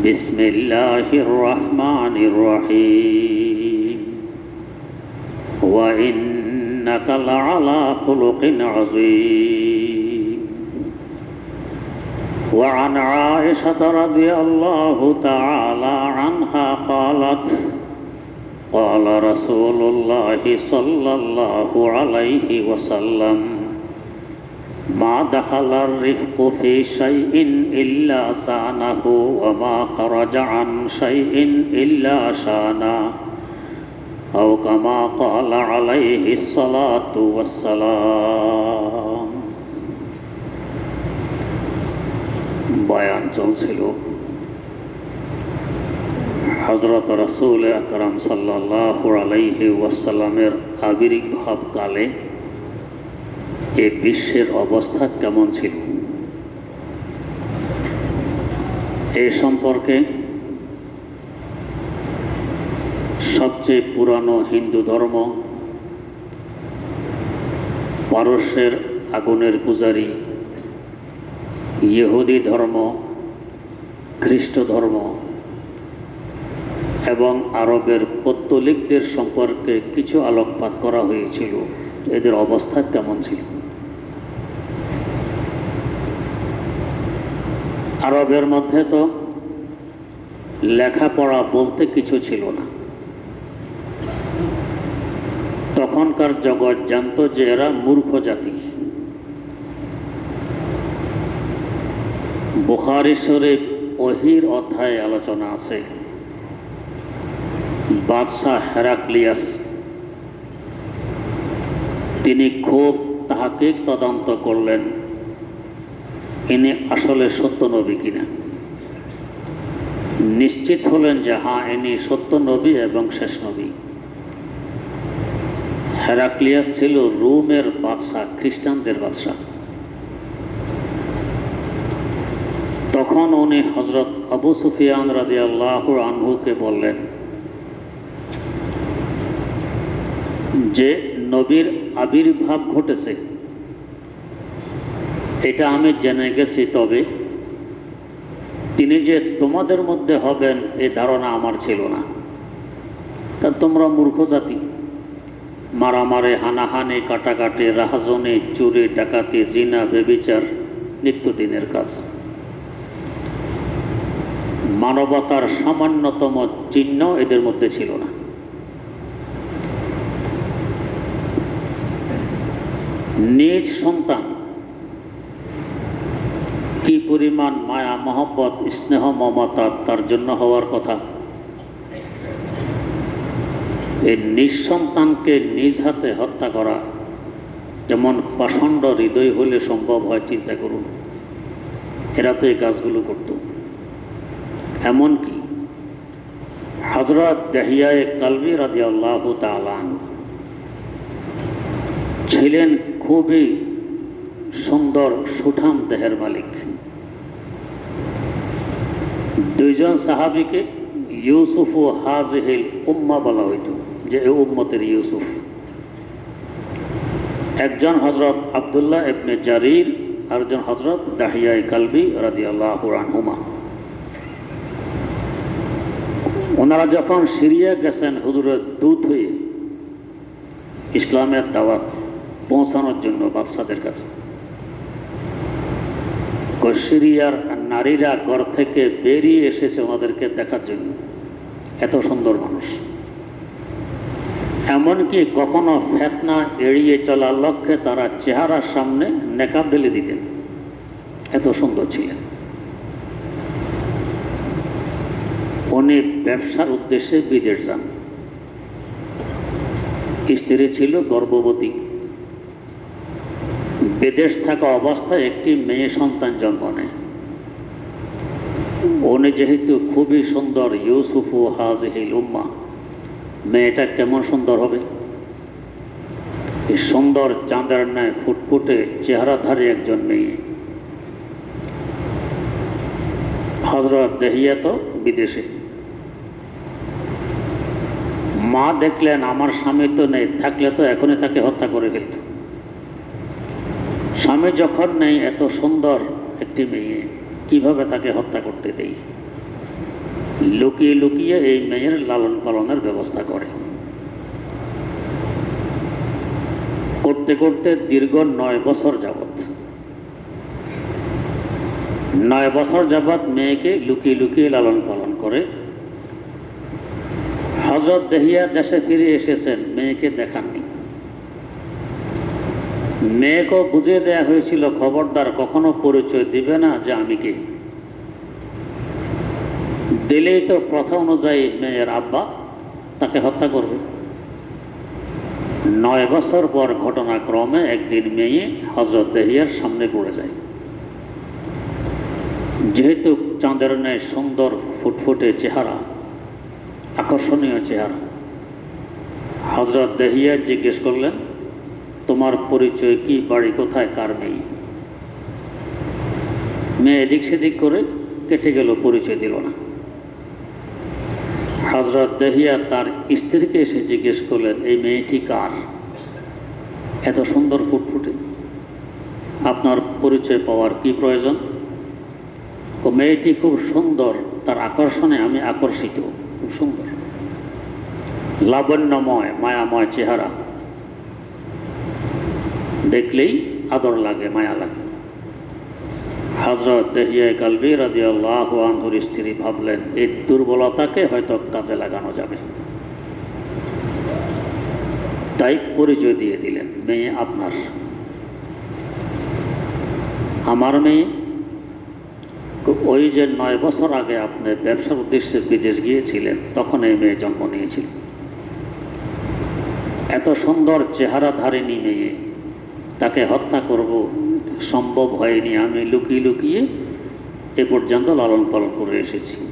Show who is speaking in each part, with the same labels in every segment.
Speaker 1: بسم الله الرحمن الرحيم. وإنك لعلى خلق عظيم. وعن عائشة رضي الله تعالى عنها قالت قال رسول الله صلى الله عليه وسلم ما دخل الرفق في شيء إلا سانه وما خرج عن شيء إلا شانه أو كما قال عليه الصلاة والسلام বয়ান চলছিল হজরত রসুল আকরম সাল্লাহ আলাইহি ওয়াসাল্লামের আবির্ভাব কালে এ বিশ্বের অবস্থা কেমন ছিল? এ সম্পর্কে সবচেয়ে পুরানো হিন্দু ধর্ম, পারস্যের আগুনের পূজারী, ইহুদি ধর্ম, খ্রিস্ট ধর্ম এবং আরবের পত্তলিকদের সম্পর্কে কিছু আলোকপাত করা হয়েছিল। এদের অবস্থা কেমন ছিল? আরবের মধ্যে তো লেখাপড়া বলতে কিছু ছিল না। তখনকার জগৎ জানত যে এরা মূর্খ জাতি। বুখারেশ্বরে অহির অধ্যায়ে আলোচনা আছে। বাদশাহ হেরাক্লিয়াস তিনি খুব তাহাকে তদন্ত করলেন। ইনি আসলে সত্য নবী কিনা? নিশ্চিত হলেন যে হ্যাঁ ইনি সত্য নবী এবং শেষ নবী। হেরাক্লিয়াস ছিল রোমের বাদশাহ, খ্রিস্টানদের বাদশাহ। তখন উনি হজরত আবু সুফিয়ান রাজি আল্লাহ আনহুকে বললেন যে, নবীর আবির্ভাব ঘটেছে। এটা আমি জেনে গেছি, তবে তিনি যে তোমাদের মধ্যে হবেন, এ ধারণা আমার ছিল না। তা তোমরা মূর্খ জাতি, মারামারে, হানাহানি, কাটাকাটি, রাহাজনে, চুরি, ডাকাতি, জিনা, বেবিচার, নিত্যদিনের কাজ। মানবতার সামান্যতম চিহ্ন এদের মধ্যে ছিল না। নিজ সন্তান কি পরিমাণ, মায়া, মহব্বত, স্নেহ, মমতা তার জন্য হওয়ার কথা। এই নিঃসন্তানকে নিজ হাতে হত্যা করা যেমন পাষণ্ড হৃদয় হলে সম্ভব হয়, চিন্তা করুন। এরা তো এই কাজগুলো করত। এমনকি হজরত দেহিয়ায় কালবি রাজি আল্লাহ তালান ছিলেন খুবই সুন্দর, সুঠাম দেহের মালিক। দুইজন সাহাবিকে ইউসুফ ও হাজহিল উম্মা বলা হইত, যে এ উম্মতের ইউসুফ। একজন হজরত আবদুল্লাহ ইবনে জারির, আরেকজন হজরত দাহিয়াই কালবি রাজি আল্লাহ আনহুমা। ওনারা যখন সিরিয়া গেছেন, হুজুরের দূত হয়ে ইসলামের দাওয়াত পৌঁছানোর জন্য বাদশাদের কাছে। সিরিয়ার নারীরা ঘর থেকে বেরিয়ে এসেছে ওনাদেরকে দেখার জন্য। এত সুন্দর মানুষ। এমনকি কখনো ফেতনা এড়িয়ে চলার লক্ষ্যে তারা চেহারার সামনে নেকাব ঢেলে দিতেন। এত সুন্দর ছিলেন। উনি ব্যবসার উদ্দেশ্যে বিদেশ যান। স্ত্রী ছিল গর্ভবতী। বিদেশ থাকা অবস্থায় একটি মেয়ে সন্তান জন্ম নেয়। উনি যেহেতু খুবই সুন্দর, ইউসুফু হাজহিল উম্মা, মেয়েটা কেমন সুন্দর হবে? এই সুন্দর চাঁদের ন্যায় ফুটফুটে চেহারাধারী একজন মেয়ে। হজরত দেহিয়া তো বিদেশে। মা দেখলেন, আমার স্বামী তো নেই, থাকলে তো এখনই তাকে হত্যা করে ফেলত। স্বামী যখন নেই, এত সুন্দর একটি মেয়ে, কীভাবে তাকে হত্যা করতে দেই? লুকিয়ে লুকিয়ে এই মেয়ের লালন পালনের ব্যবস্থা করে। করতে করতে দীর্ঘ নয় বছর যাবৎ। নয় বছর যাবৎ মেয়েকে লুকিয়ে লুকিয়ে লালন পালন করে। হজরত দেহিয়া দেশে ফিরে এসেছেন, মেয়েকে দেখাননি। মেয়েকেও বুঝিয়ে দেয়া হয়েছিল, খবরদার কখনো পরিচয় দিবে না যে আমি কে। দিলেই তো প্রথা অনুযায়ী মেয়ের আব্বা তাকে হত্যা করবে। নয় বছর পর ঘটনাক্রমে একদিন মেয়ে হজরত দেহিয়ার সামনে পড়ে যায়। যেহেতু চাঁদের ন্যায় সুন্দর ফুটফুটে চেহারা, আকর্ষণীয় চেহারা হজরত দেহিয়া জিজ্ঞেস করলেন তোমার পরিচয় কি, বাড়ি কোথায়, কার মেয়ে মেয়ে এদিক সেদিক করে কেটে গেল, পরিচয় দিল না। হজরত দেহিয়া তার স্ত্রীকে এসে জিজ্ঞেস করলেন, এই মেয়েটি কার? এত সুন্দর ফুটফুটে। আপনার পরিচয় পাওয়ার কি প্রয়োজন? ও মেয়েটি খুব সুন্দর, তার আকর্ষণে আমি আকর্ষিত, খুব সুন্দর। লাবণ্যময়, মায়াময় চেহারা। দেখলেই আদর লাগে, মায়া লাগে। হজরত দেহিয়া কালবি রাজি আল্লাহ আনহুর স্ত্রী ভাবলেন, এই দুর্বলতাকে হয়তো কাজে লাগানো যাবে। তাই পরিচয় দিয়ে দিলেন, মেয়ে আপনার। আমার মেয়ে, ওই যে নয় বছর আগে আপনি ব্যবসার উদ্দেশ্যে বিদেশ গিয়েছিলেন, তখন এই মেয়ে জন্ম নিয়েছিল। এত সুন্দর চেহারা ধারিনী মেয়ে তাকে হত্যা করব। সম্ভব হয়নি। আমি লুকিয়ে লুকিয়ে এ পর্যন্ত লালন পালন করে এসেছি।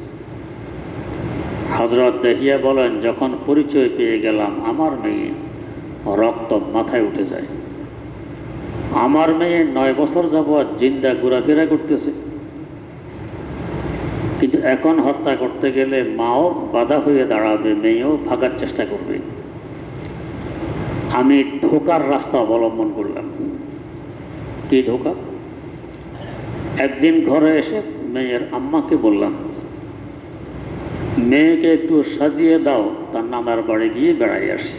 Speaker 1: হজরত দেহিয়া বলেন, যখন পরিচয় পেয়ে গেলাম, আমার মেয়ে রক্ত মাথায় উঠে যায়। আমার মেয়ে নয় বছর যাবৎ জিন্দা ঘোরাফেরা করতেছে। কিন্তু এখন হত্যা করতে গেলে মাও বাধা হয়ে দাঁড়াবে, মেয়েও ভাগার চেষ্টা করবে। আমি ধোকার রাস্তা অবলম্বন করলাম। কি ধোকা। একদিন ঘরে এসে মেয়ের আম্মাকে বললাম, মেয়েকে একটু সাজিয়ে দাও, তার নানার বাড়ি গিয়ে বেড়াই আসি।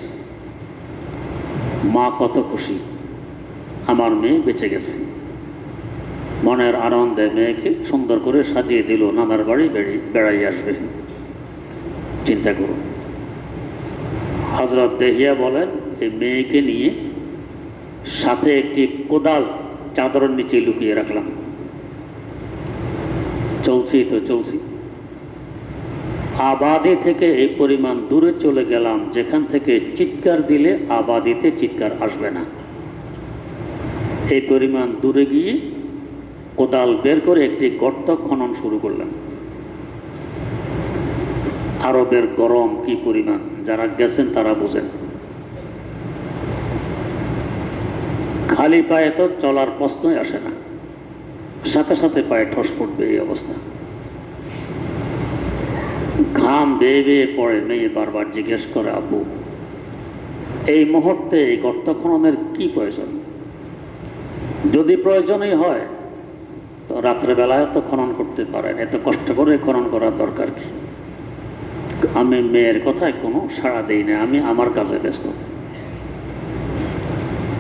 Speaker 1: মা কত খুশি, আমার মেয়ে বেঁচে গেছে। মনের আনন্দে মেয়েকে সুন্দর করে সাজিয়ে দিল, নানার বেড়ে বেড়াই আসবে। চিন্তা করুন। হজরত দেহিয়া বলেন এই মেয়েকে নিয়ে সাথে একটি কোদাল চাদরের নিচে লুকিয়ে রাখলাম। চলছি তো চলছি। আবাদি থেকে এই পরিমাণ দূরে চলে গেলাম, যেখান থেকে চিৎকার দিলে আবাদিতে চিৎকার আসবে না। এই পরিমাণ দূরে গিয়ে কোদাল বের করে একটি গর্ত খনন শুরু করলাম। আরবের গরম কি পরিমাণ, যারা গেছেন তারা বোঝেন। খালি পায়ে তো চলার প্রশ্নই আসে না। সাথে সাথে পায়ে ঠস পড়বে এই অবস্থা। ঘাম বেয়ে বেয়ে পড়ে মেয়ে বারবার জিজ্ঞেস করে, আব্বু, এই মুহূর্তে এই গর্ত খননের কি প্রয়োজন? যদি প্রয়োজনই হয়, তো রাত্রেবেলায় তো খনন করতে পারেন। এত কষ্ট করে খনন করার দরকার কি? আমি মেয়ের কথায় কোনো সাড়া দিই না। আমি আমার কাজে ব্যস্ত।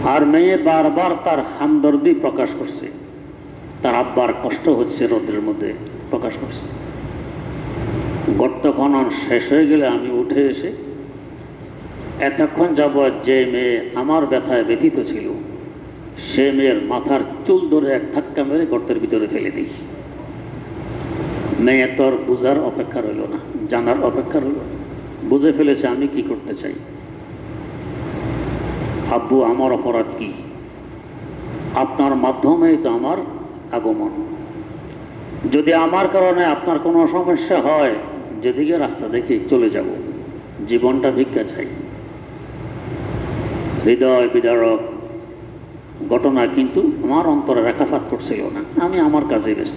Speaker 1: আর মেয়ে বারবার তার হামদর্দি প্রকাশ করছে। তার আব্বার কষ্ট হচ্ছে রোদের মধ্যে প্রকাশ করছে। গর্ত খনন শেষ হয়ে গেলে আমি উঠে এসে এতক্ষণ যাবৎ যে মেয়ে আমার ব্যথায় ব্যথিত ছিল, সে মেয়ের মাথার চুল ধরে এক ধাক্কা মেরে গর্তের ভিতরে ফেলে দিই। মেয়ে তোর বুঝার অপেক্ষা রইল না, জানার অপেক্ষা রইল বুঝে ফেলেছে আমি কি করতে চাই। আব্বু আমার অপরাধ কি? আপনার মাধ্যমেই তো আমার আগমন। যদি আমার কারণে আপনার কোনো সমস্যা হয়, যেদিকে রাস্তা দেখে চলে যাব, জীবনটা ভিক্ষা চাই। হৃদয় বিদারক, ঘটনা কিন্তু আমার অন্তরে রেখাপাত করছিল না। আমি আমার কাজে ব্যস্ত।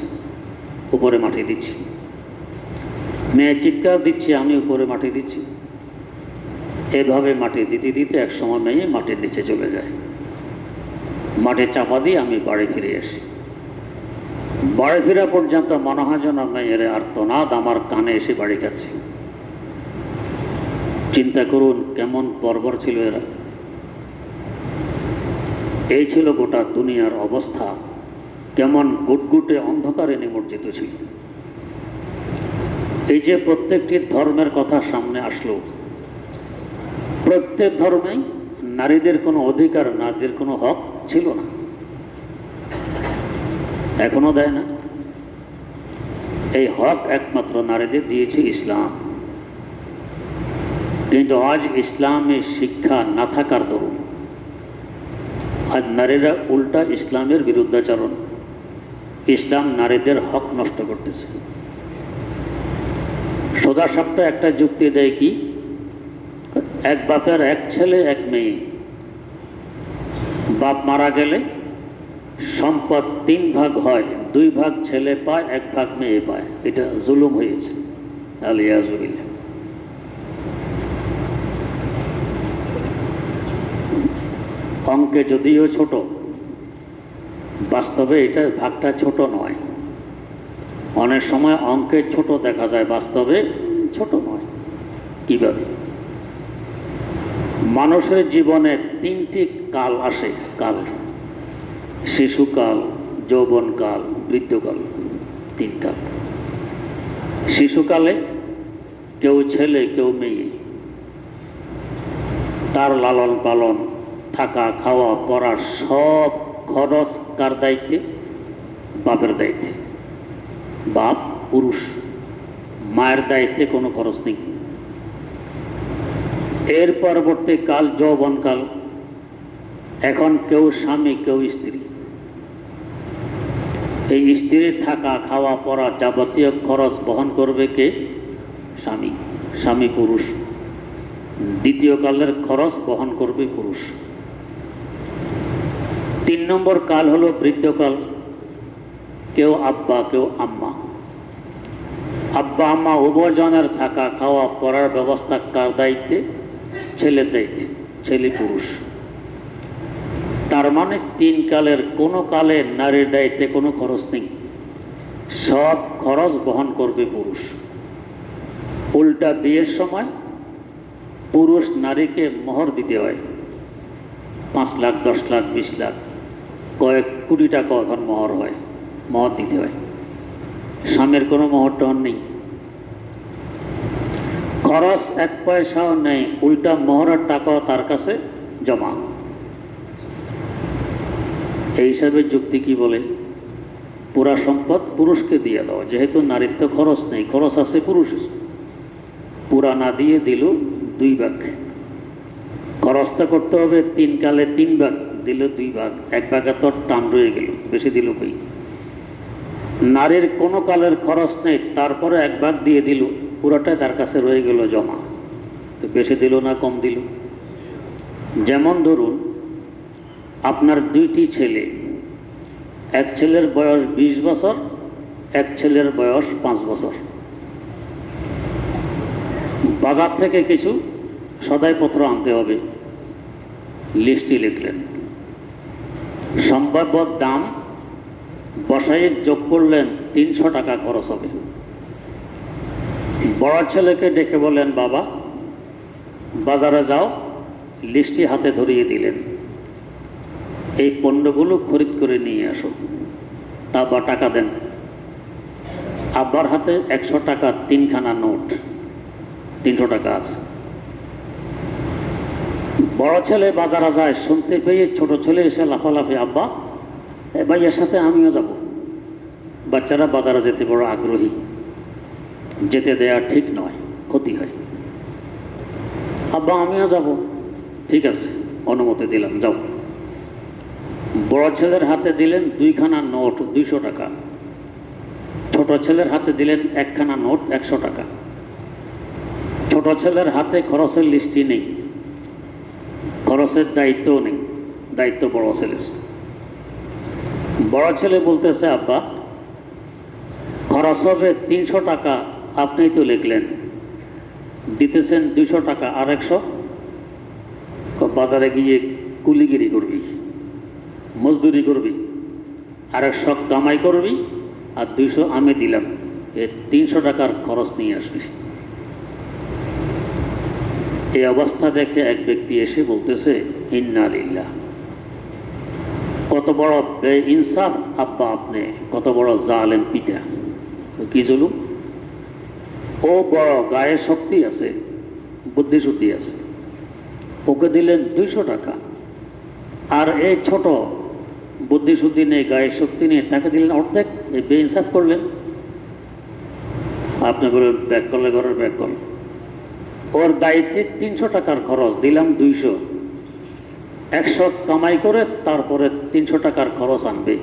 Speaker 1: উপরে মাটি দিচ্ছি। মেয়ে চিৎকার দিচ্ছে, আমি উপরে মাটি দিচ্ছি। এভাবে মাটি দিতে দিতে এক সময় মেয়ে মাটির নিচে চলে যায়। মাটি চাপা দিয়ে আমি বাড়ি ফিরে আসি। বাড়ি ফেরা পর্যন্ত মনে হয় যেন মেয়ের আর্তনাদ আমার কানে এসে বাড়ি কাছে চিন্তা করুন কেমন বর্বর ছিল এরা। এই ছিল গোটা দুনিয়ার অবস্থা। কেমন গুটগুটে অন্ধকারে নিমজ্জিত ছিল। এই যে প্রত্যেকটি ধর্মের কথা সামনে আসলো প্রত্যেক ধর্মেই নারীদের কোনো অধিকার, নারীদের কোনো হক ছিল না। এখনও দেয় না। এই হক একমাত্র নারীদের দিয়েছে ইসলাম। কিন্তু আজ ইসলামে শিক্ষা না থাকার দরুন আজ নারীরা উল্টা ইসলামের বিরুদ্ধাচরণ, ইসলাম নারীদের হক নষ্ট করতেছে। সোজা সাপটা একটা যুক্তি দেয় কি? এক বাপের এক ছেলে, এক মেয়ে। বাপ মারা গেলে সম্পদ তিন ভাগ হয়, দুই ভাগ ছেলে পায়, এক ভাগ মেয়ে পায়। এটা জুলুম হয়েছে। আলিয়াজুবিল্লা অঙ্কে যদিও ছোট, বাস্তবে এটা ভাগটা ছোট নয়। অনেক সময় অঙ্কে ছোট দেখা যায়, বাস্তবে ছোট নয়। কীভাবে? মানুষের জীবনে তিনটি কাল আসে, কাল। শিশুকাল, যৌবনকাল, বৃদ্ধকাল তিন কাল শিশুকালে কেউ ছেলে, কেউ মেয়ে। তার লালন পালন, থাকা, খাওয়া, পড়া সব খরচ কার দায়িত্বে? বাপের দায়িত্বে। বাপ পুরুষ, মায়ের দায়িত্বে কোনো খরচ নেই। এর পরবর্তী কাল যৌবনকাল এখন কেউ স্বামী, কেউ স্ত্রী। এই স্ত্রীর থাকা, খাওয়া, পড়া যাবতীয় খরচ বহন করবে কে? স্বামী স্বামী পুরুষ। দ্বিতীয় কালের খরচ বহন করবে পুরুষ। তিন নম্বর কাল হলো বৃদ্ধকাল কেউ আব্বা, কেউ আম্মা। আব্বা, আম্মা উভয়জনের থাকা, খাওয়া, পড়ার ব্যবস্থা কার দায়িত্বে? ছেলের দায়িত্বে ছেলে পুরুষ। তার মানে তিন কালের কোনো কালে নারীর দায়িত্বে কোনো খরচ নেই। সব খরচ বহন করবে পুরুষ। উল্টা বিয়ের সময় পুরুষ নারীকে মোহর দিতে হয়। পাঁচ লাখ, দশ লাখ, বিশ লাখ, কয়েক কোটি টাকা এখন মোহর হয়, মোহর দিতে হয়। স্বামীর কোনো মোহর টহর নেই। খরচ এক পয়সাও নেই, উল্টা মোহরের টাকাও তার কাছে জমা। এই হিসাবে যুক্তি কি বলে? পুরা সম্পদ পুরুষকে দিয়ে দাও, যেহেতু নারীর তো খরচ নেই, খরচ আছে পুরুষ। পুরা না দিয়ে দিল দুই ভাগ। খরচটা করতে হবে তিন কালে তিন ভাগ, দিল দুই ভাগ। এক ভাগে তো টান রয়ে গেল, বেশি দিল কই? নারীর কোনো কালের খরচ নেই, তারপরে এক ভাগ দিয়ে দিল পুরোটাই তার কাছে রয়ে গেল জমা। তো বেশি দিল না, কম দিল। যেমন ধরুন, আপনার দুইটি ছেলে, এক ছেলের বয়স বিশ বছর, এক ছেলের বয়স পাঁচ বছর। বাজার থেকে কিছু সদাইপত্র আনতে হবে। লিস্টটি লিখলেন। সম্ভাব্য দাম বসাই যোগ করলেন তিনশো টাকা খরচ হবে। বড় ছেলেকে ডেকে বললেন, বাবা, বাজারে যাও লিস্টটি হাতে ধরিয়ে দিলেন। এই পণ্যগুলো খরিদ করে নিয়ে আসো। তা টাকা দেন। আব্বার হাতে একশো টাকার তিনখানা নোট, তিনশো টাকা আছে। বড় ছেলে বাজারে যায়, শুনতে পেয়ে ছোট ছেলে এসে লাফালাফি, আব্বা ভাইয়ের সাথে আমিও যাব। বাচ্চারা বাজারে যেতে বড় আগ্রহী। যেতে দেয়া ঠিক নয়, ক্ষতি হয়। আব্বা, আমিও যাব। ঠিক আছে, অনুমতি দিলাম, যাও। বড় ছেলের হাতে দিলেন দুইখানা নোট, দুইশো টাকা। ছোট ছেলের হাতে দিলেন একখানা নোট, একশো টাকা। ছোট ছেলের হাতে খরচের লিস্টই নেই। খরচের দায়িত্বও নেই, দায়িত্ব বড় ছেলের। বড় ছেলে বলতেছে, আব্বা খরচ হবে তিনশো টাকা আপনিই তো লিখলেন, দিতেছেন দুইশো টাকা আর একশো। বাজারে গিয়ে কুলিগিরি করবি, মজদুরি করবি, আর একশো কামাই করবি, আর দুইশো আমি দিলাম। এ তিনশো টাকার খরচ নিয়ে আসবি। এই অবস্থা দেখে এক ব্যক্তি এসে বলতেছে, ইন্না লিল্লাহ। কত বড় ইনসাফ আব্বা আপনি, কত বড় জালেম পিতা। কি জুলুম? ও বড় গায়ে শক্তি আছে, বুদ্ধিশুদ্ধি আছে। ওকে দিলেন দুইশো টাকা। আর এই ছোট বুদ্ধিশুদ্ধি নেই গায়ে শক্তি নেই তাকে দিলেন অর্ধেক এই বে ইনসাফ করলেন। আপনি করে ব্যাক করলে ঘরের ব্যাক করলেন ওর দায়িত্বে তিনশো টাকার খরচ, দিলাম দুইশো। একশো কামাই করে তারপরে তিনশো টাকার খরচ আনবে।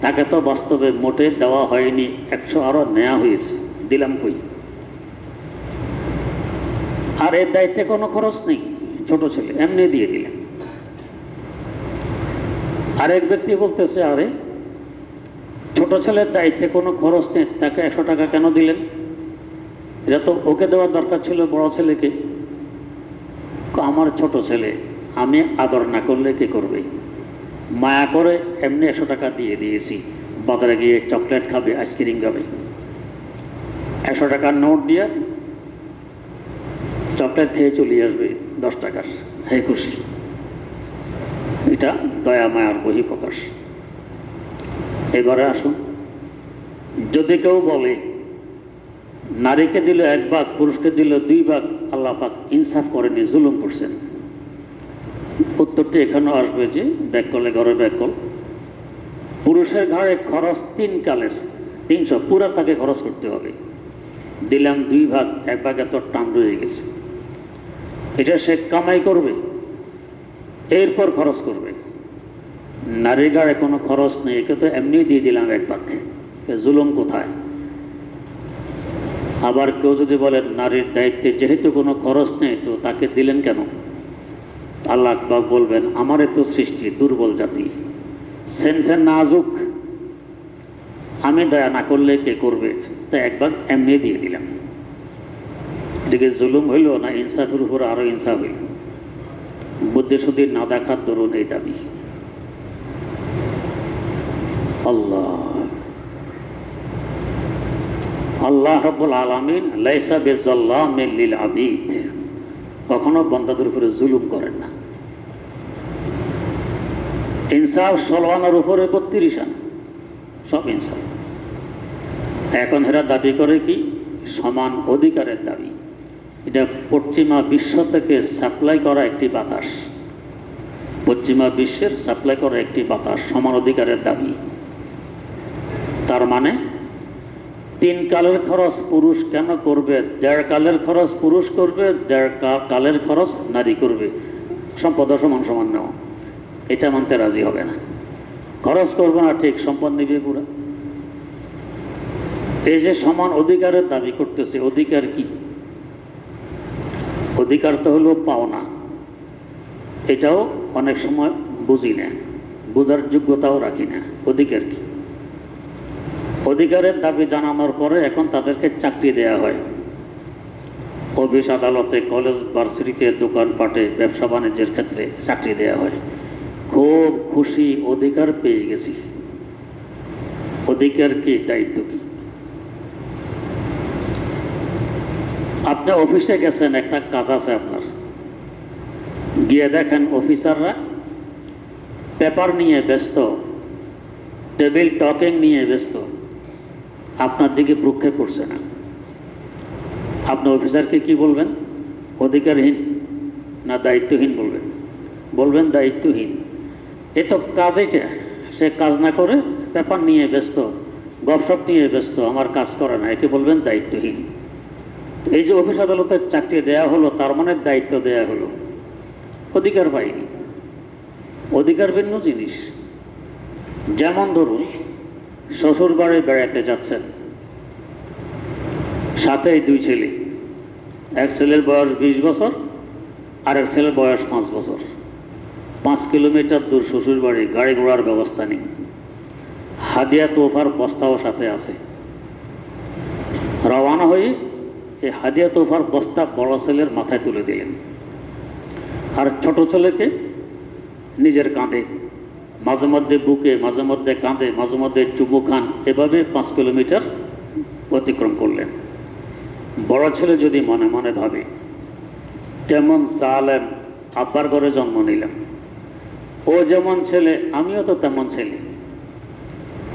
Speaker 1: তাকে তো বাস্তবে মোটে দেওয়া হয়নি, একশো আরও নেওয়া হয়েছে। দিলাম কই? আর এর দায়িত্বে কোনো খরচ নেই। ছোট ছেলে, এমনি দিয়ে দিলেন আরেক ব্যক্তি বলতেছে, আরে, ছোট ছেলের দায়িত্বে কোনো খরচ নেই, তাকে একশো টাকা কেন দিলেন? এটা তো ওকে দেওয়ার দরকার ছিল বড় ছেলেকে। আমার ছোট ছেলে, আমি আদর না করলে কে করবে? মায়া করে এমনি একশো টাকা দিয়ে দিয়েছি। বাজারে গিয়ে চকলেট খাবে, আইসক্রিম খাবে। একশো টাকার নোট দিয়ে চকলেট খেয়ে চলে আসবে দশ টাকার। হে খুশি। এটা দয়া মায়ার বহিঃপ্রকাশ এবারে আসুন। যদি কেউ বলে, নারীকে দিল এক ভাগ, পুরুষকে দিল দুই ভাগ, আল্লাহ পাক ইনসাফ করেনি জুলুম করছেন। উত্তরটি এখানেও আসবে যে ব্যাককলে ঘরে ব্যাককল পুরুষের ঘরে খরচ তিন কালের, তিনশো, পুরা তাকে খরচ করতে হবে। দিলাম দুই ভাগ, এক ভাগ এত টান রয়ে গেছে। এটা সে কামাই করবে, এরপর খরচ করবে। নারীর গাড়ে কোনো খরচ নেই, একে তো এমনি দিয়ে দিলাম এক এ জুলুম কোথায়? আবার কেউ যদি বলেন নারীর দায়িত্বে যেহেতু কোনো খরচ নেই, তো তাকে দিলেন কেন? আল্লাহ আকবর বলবেন, আমার তো সৃষ্টি দুর্বল জাতি। সেনফেন নাজুক। আমি দয়া না করলে কে করবে? তা একবার এমনি দিয়ে দিলাম। এদিকে জুলুম হইল না, ইনসাফের উপর আরও ইনসাফ হইল? বুদ্ধি শুদ্ধি না দেখার দরুন এই দাবি। আল্লাহ। আল্লাহ রব্বুল আলমিন, লাইসা বেজাল্লামিন লিল আবিদ কখনো বন্দাদের উপরে জুলুম করেন না। ইনসাফ ষোলো আনার উপরে বত্রিশ আন। সব ইনসাফ। এখন এরা দাবি করে কি? সমান অধিকারের দাবি। এটা পশ্চিমা বিশ্ব থেকে সাপ্লাই করা একটি বাতাস। পশ্চিমা বিশ্বের সাপ্লাই করা একটি বাতাস সমান অধিকারের দাবি। তার মানে তিন কালের খরচ পুরুষ কেন করবে? দেড় কালের খরচ পুরুষ করবে, দেড় কালের খরচ নারী করবে। সম্পদ সমান সমান নেওয়া। এটা মানতে রাজি হবে না। খরচ করবে না, ঠিক সম্পদ নিবে পুরা। এই যে সমান অধিকারের দাবি করতেছে, অধিকার কি? অধিকার তো হলো পাওনা। এটাও অনেক সময় বুঝি না। বোঝার যোগ্যতাও রাখি না। অধিকার কি? অধিকারের দাবি জানানোর পরে এখন তাদেরকে চাকরি দেয়া হয়। অফিস, আদালতে, কলেজ, ভার্সিটিতে, দোকানপাটে, ব্যবসা বাণিজ্যের ক্ষেত্রে চাকরি দেওয়া হয়। খুব খুশি অধিকার পেয়ে গেছি। অধিকার কি? দায়িত্ব কি? আপনি অফিসে গেছেন, একটা কাজ আছে আপনার। গিয়ে দেখেন অফিসাররা পেপার নিয়ে ব্যস্ত, টেবিল টকিং নিয়ে ব্যস্ত। আপনার দিকে ভ্রুক্ষেপ করছে না। আপনি অফিসারকে কি বলবেন? অধিকারহীন না দায়িত্বহীন বলবেন? বলবেন দায়িত্বহীন। এ তো কাজ এটা সে কাজ না করে পেপার নিয়ে ব্যস্ত গপসপ নিয়ে ব্যস্ত, আমার কাজ করে না। একে বলবেন দায়িত্বহীন। এই যে অফিস আদালতের চাকরি দেয়া হলো, তার মানে দায়িত্ব দেয়া হলো। অধিকার পাইনি অধিকার ভিন্ন জিনিস। যেমন ধরুন, শ্বশুর বাড়ি বেড়াতে যাচ্ছেন। সাথে দুই ছেলে। এক ছেলের বয়স বিশ বছর আর এক ছেলের বয়স পাঁচ বছর। পাঁচ কিলোমিটার দূর শ্বশুর বাড়ি, গাড়ি ঘোড়ার ব্যবস্থা নেই। হাদিয়া, তোফার বস্তাও সাথে আছে। রওয়ানা হয়ে এই হাদিয়া তোফার বস্তা বড় ছেলের মাথায় তুলে দিলেন। আর ছোট ছেলেকে নিজের কাঁধে, মাঝে মধ্যে বুকে, মাঝে মধ্যে কাঁধে, মাঝে মধ্যে চুমু খান, এভাবে পাঁচ কিলোমিটার অতিক্রম করলেন। বড় ছেলে যদি মনে মনে ভাবে, কেমন চালেন আব্বার ঘরে জন্ম নিলাম। ও যেমন ছেলে, আমিও তো তেমন ছেলে।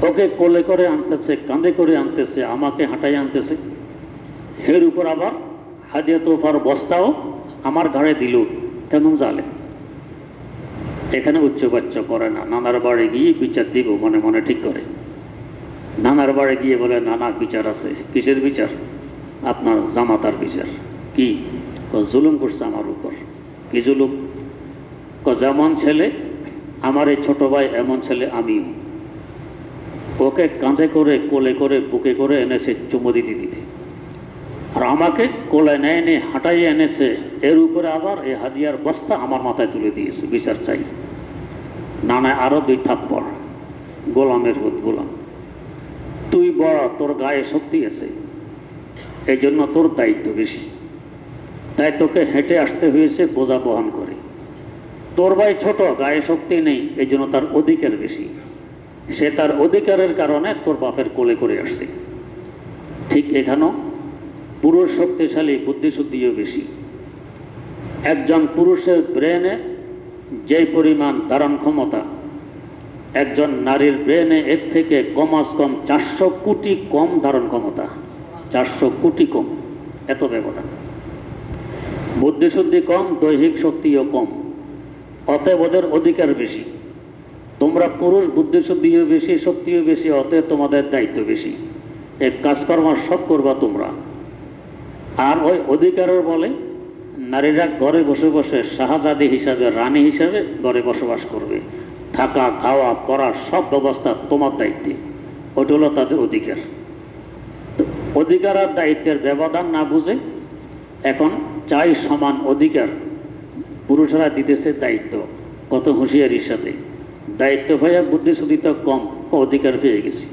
Speaker 1: ওকে কোলে করে আনতেছে, কাঁধে করে আনতেছে, আমাকে হাঁটাই আনতেছে। হের উপর আবার হাদিয়া তোফার বস্তাও আমার ঘাড়ে দিল। কেমন জালে। এখানে উচ্চবাচ্য করে না। নানার বাড়ি গিয়ে বিচার দিব, মনে মনে ঠিক করে। নানার বাড়ি গিয়ে বলে, নানা, বিচার আছে। কিসের বিচার? আপনার জামাতার বিচার। কি? জুলুম করছে আমার উপর। কি জুলুম? ক যেমন ছেলে, আমার এই ছোট ভাই এমন ছেলে আমিও। ওকে কাঁধে করে, কোলে করে, বুকে করে এনেছে চুমো দিতে দিতে। আর আমাকে কোলে নেয় নে, হাঁটাইয়ে এনেছে। এর উপরে আবার এই হাদিয়ার বস্তা আমার মাথায় তুলে দিয়েছে, বিচার চাই। নানায় আরও দুই থাপ্পড়, গোলামের হুদ গোলাম। তুই বড়, তোর গায়ে শক্তি আছে। এই জন্য তোর দায়িত্ব বেশি। তাই তোকে হেঁটে আসতে হয়েছে বোঝা বহন করে। তোর ভাই ছোট, গায়ে শক্তি নেই এই জন্য তার অধিকার বেশি। সে তার অধিকারের কারণে তোর বাপের কোলে করে আসছে। ঠিক এখানেও পুরুষ শক্তিশালী, বুদ্ধিশুদ্ধিও বেশি। একজন পুরুষের ব্রেনে যে পরিমাণ ধারণ ক্ষমতা, একজন নারীর ব্রেনে এর থেকে কমাস কম চারশো কোটি কম ধারণ ক্ষমতা। চারশো কোটি কম, এত ব্যবধান। বুদ্ধিশুদ্ধি কম, দৈহিক শক্তিও কম, অতএব ওদের অধিকার বেশি। তোমরা পুরুষ বুদ্ধিশুদ্ধিও বেশি, শক্তিও বেশি, অতএব তোমাদের দায়িত্ব বেশি। এই কাজকর্ম সব করবা তোমরা। আর ওই অধিকারের বলে, নারীরা ঘরে বসে বসে শাহজাদি হিসাবে, রানী হিসাবে ঘরে বসবাস করবে। থাকা, খাওয়া পড়া সব ব্যবস্থা তোমার দায়িত্বে। ওটা হলো তাদের অধিকার। অধিকার আর দায়িত্বের ব্যবধান না বুঝে এখন চাই সমান অধিকার পুরুষরা দিতেছে দায়িত্ব, কত হুঁশিয়ারির সাথে। দায়িত্ব ভাইয়া বুদ্ধিশুদ্ধিতা কম অধিকার পেয়ে গেছি।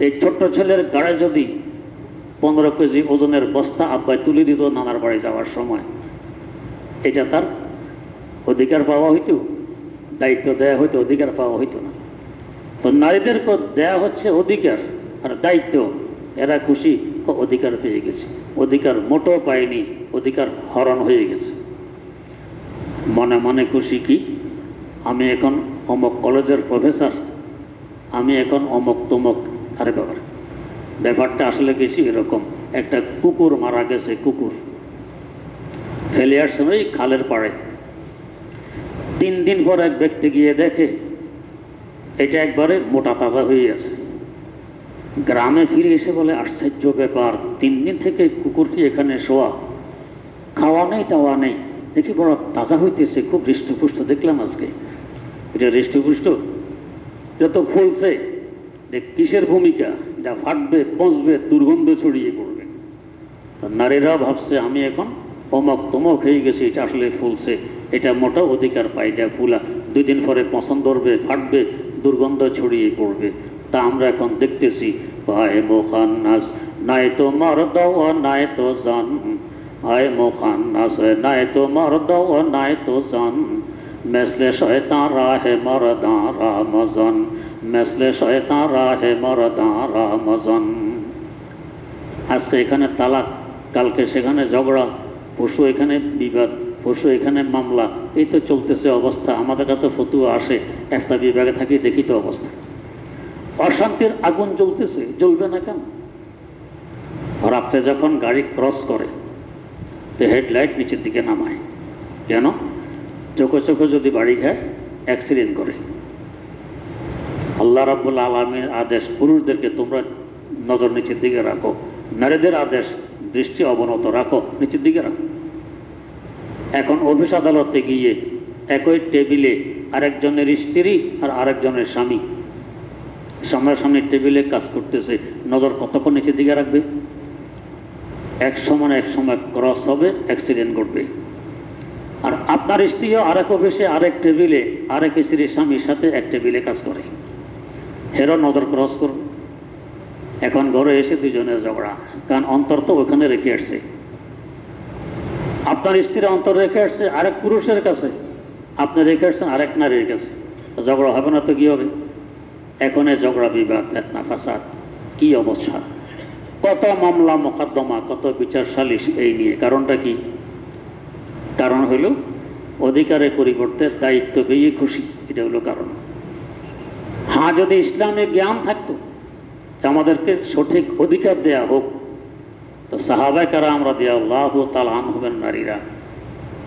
Speaker 1: এই ছোট্ট ছেলের গাড়ে যদি পনেরো কেজি ওজনের বস্তা আব্বাই তুলে দিত নানার বাড়ি যাওয়ার সময়। এটা তার অধিকার পাওয়া হইতো, দায়িত্ব দেয়া হইতো, অধিকার পাওয়া হইতো না। তো নারীদের দেয়া হচ্ছে অধিকার আর দায়িত্ব। এরা খুশি অধিকার পেয়ে গেছে। অধিকার মোটো পায়নি, অধিকার হরণ হয়ে গেছে। মনে মনে খুশি কি? আমি এখন অমক কলেজের প্রফেসর, আমি এখন অমক তমক আরে ব্যাপার। ব্যাপারটা আসলে বেশি এরকম। একটা কুকুর মারা গেছে, কুকুর। ফেলে আসছে ওই খালের পাড়ে। তিন দিন পর এক ব্যক্তি গিয়ে দেখে, এটা একবারে মোটা তাজা হয়ে আছে গ্রামে ফিরে এসে বলে, আশ্চর্য ব্যাপার, তিন দিন থেকে কুকুরটি এখানে শোয়া? খাওয়া নেই টাওয়া নেই। দেখি বড় তাজা হইতেছে, খুব হৃষ্টপুষ্ট, দেখলাম আজকে। এটা হৃষ্টপুষ্ট? এটা তো ফুলছে। কিসের ভূমিকা? এটা ফাটবে, পচবে, দুর্গন্ধ ছড়িয়ে পড়বে। তা নারীরা ভাবছে, আমি এখন অমক তমক হয়ে গেছি, এটা আসলে ফুলছে। এটা মোটা অধিকার পাই এটা ফুলা। দুই দিন পরে পছন্দ করবে ফাটবে, দুর্গন্ধ ছড়িয়ে পড়বে। তা আমরা এখন দেখতেছি ভাই মোখান্নাস, নাই তো মার দাওয়া নাই তো জান। আয় মোখান নাসে নাই তো মর্দ ও নাই তো জন। মেসলে শয়তান রাহে মরদান রামজন মেসলে শয়তান, রাহে মরদান, রামজন। আজকে এখানে তালাক, কালকে সেখানে ঝগড়া পশু এখানে বিবাদ পশু এখানে মামলা, এই তো চলতেছে অবস্থা। আমাদের কাছে ফতুয়া আসে, একটা বিভাগে থাকি দেখি তো অবস্থা। অশান্তির আগুন জ্বলতেছে, জ্বলবে না কেন? রাত্রে যখন গাড়ি ক্রস করে, তো হেডলাইট নিচের দিকে নামায়। কেন? চোখে চোখে যদি বাড়ি খায় অ্যাক্সিডেন্ট করে। আল্লাহ রাব্বুল আলমীর আদেশ, পুরুষদেরকে তোমরা নজর নিচের দিকে রাখো, নারীদের আদেশ, দৃষ্টি অবনত রাখো, নিচের দিকে রাখো। এখন অফিস আদালতে গিয়ে একই টেবিলে আরেকজনের স্ত্রী আর আরেকজনের স্বামী, সামনাসামনি টেবিলে কাজ করতেছে, নজর কতক্ষণ নিচের দিকে রাখবে? এক সময় এক সময় ক্রস হবে, অ্যাক্সিডেন্ট ঘটবে। আর আপনার স্ত্রীও আরেক অফিসে আরেক টেবিলে আরেক স্ত্রীর স্বামীর সাথে এক টেবিলে কাজ করে। হেরো নজর ক্রস করবে এখন ঘরে এসে দুজনের ঝগড়া, কারণ অন্তর তো ওখানে রেখে আসছে। আপনার স্ত্রীর অন্তর রেখে আসছে, আরেক পুরুষের কাছে। আপনি রেখে আসছেন, আরেক নারীর কাছে। ঝগড়া হবে না তো কি হবে? এখন ঝগড়া, বিবাদ, ফেতনা, ফাসাদ, কি অবস্থা? কত মামলা, মোকদ্দমা, কত বিচার সালিশ এই নিয়ে। কারণটা কি? কারণ হলো অধিকারের পরিবর্তে দায়িত্ব পেয়ে খুশি। এটা হলো কারণ। হ্যাঁ যদি ইসলামে জ্ঞান থাকতো আমাদেরকে সঠিক অধিকার দেয়া হোক। তো সাহাবাই কারা আমরা দেয়া আল্লাহ তালান হবেন নারীরা,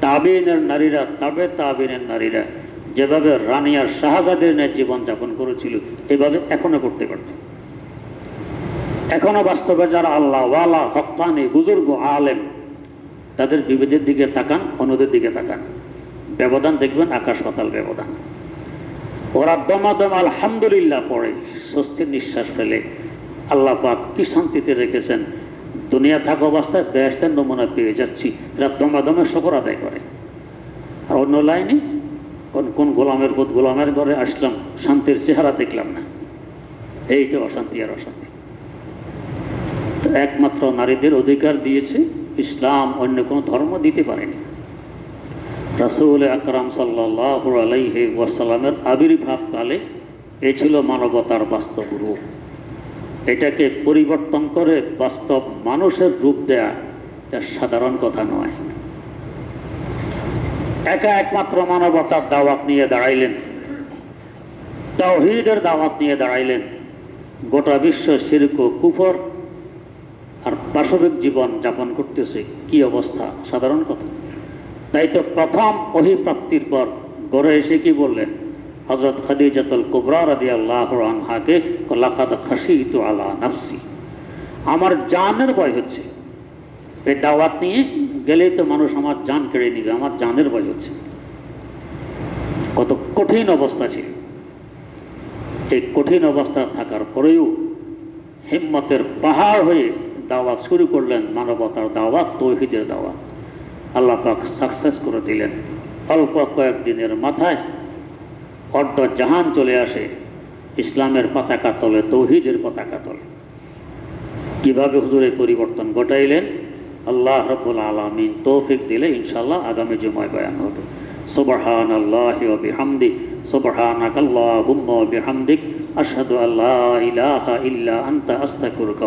Speaker 1: তাবিনের নারীরা, তাবে তাবিনের নারীরা, যেভাবে রানিয়ার শাহজাদের ন্যায় জীবনযাপন করেছিল, এভাবে এখনও করতে পারত এখনও বাস্তবে যারা আল্লাহ ওয়ালা, হকানি, বুজুর্গ, আলেম, তাদের বিবেদের দিকে তাকান অনুদের দিকে তাকান। ব্যবধান দেখবেন আকাশ পাতাল ব্যবধান। ওরা দমাদম আলহামদুলিল্লাহ পড়ে, স্বস্তির নিঃশ্বাস ফেলে। আল্লাহ পাক কি শান্তিতে রেখেছেন? দুনিয়া থাকা অবস্থায় বেহেস্তের নমুনা পেয়ে যাচ্ছি। এরা দমাদমের শকর আদায় করে। আর অন্য লাইনে, কোন কোন গোলামের বোধ গোলামের ঘরে আসলাম, শান্তির চেহারা দেখলাম না। এইটা অশান্তি আর অশান্তি। একমাত্র নারীদের অধিকার দিয়েছে, ইসলাম অন্য কোনো ধর্ম দিতে পারেনি। রাসুল আকরাম সাল্লাহ আলাইহি ওয়াসাল্লামের আবির্ভাব কালে এ ছিল মানবতার বাস্তব রূপ। এটাকে পরিবর্তন করে বাস্তব মানুষের রূপ দেয়া এটা সাধারণ কথা নয়। একা একমাত্র মানবতার দাওয়াত নিয়ে দাঁড়াইলেন, তাওহীদের দাওয়াত নিয়ে দাঁড়াইলেন, গোটা বিশ্ব শিরক কুফর আর পাশবিক জীবন যাপন করতেছে। কি অবস্থা? সাধারণ কথা। তাই তো প্রথম অহিপ্রাপ্তির পর গড়ে এসে কি বললেন? হজরত খাদিজাতুল কুবরা রাদি আল্লাহ আনহাকে, লাকাদ খাসিতু আলা নাফসি। আমার জানের ভয় হচ্ছে। এই দাওয়াত নিয়ে গেলেই তো মানুষ আমার জান কেড়ে নিবে, আমার জানের ভয় হচ্ছে। কত কঠিন অবস্থা ছিল। এই কঠিন অবস্থা থাকার পরেও হিম্মতের পাহাড় হয়ে দাওয়াত শুরু করলেন মানবতার দাওয়াত, তৌহিদের দাওয়াত। আল্লাহ পাক সাকসেস করে দিলেন। অল্প কয়েকদিনের মাথায় অর্ধ জাহান চলে আসে ইসলামের পতাকা তলে, তৌহিদের পতাকা তলে। কীভাবে হুজুরের পরিবর্তন ঘটাইলেন? আল্লাহ রবুল আলমিন তৌফিক দিলে ইনশাল্লাহ আগামী জুমায় বয়ান হবে। সুবহান আল্লাহ বিহামদি সুবহানাক আল্লাহুম্মা বিহামদিক আশহাদু আল্লা ইলাহা ইল্লা আনতা, আস্তাগফিরুকা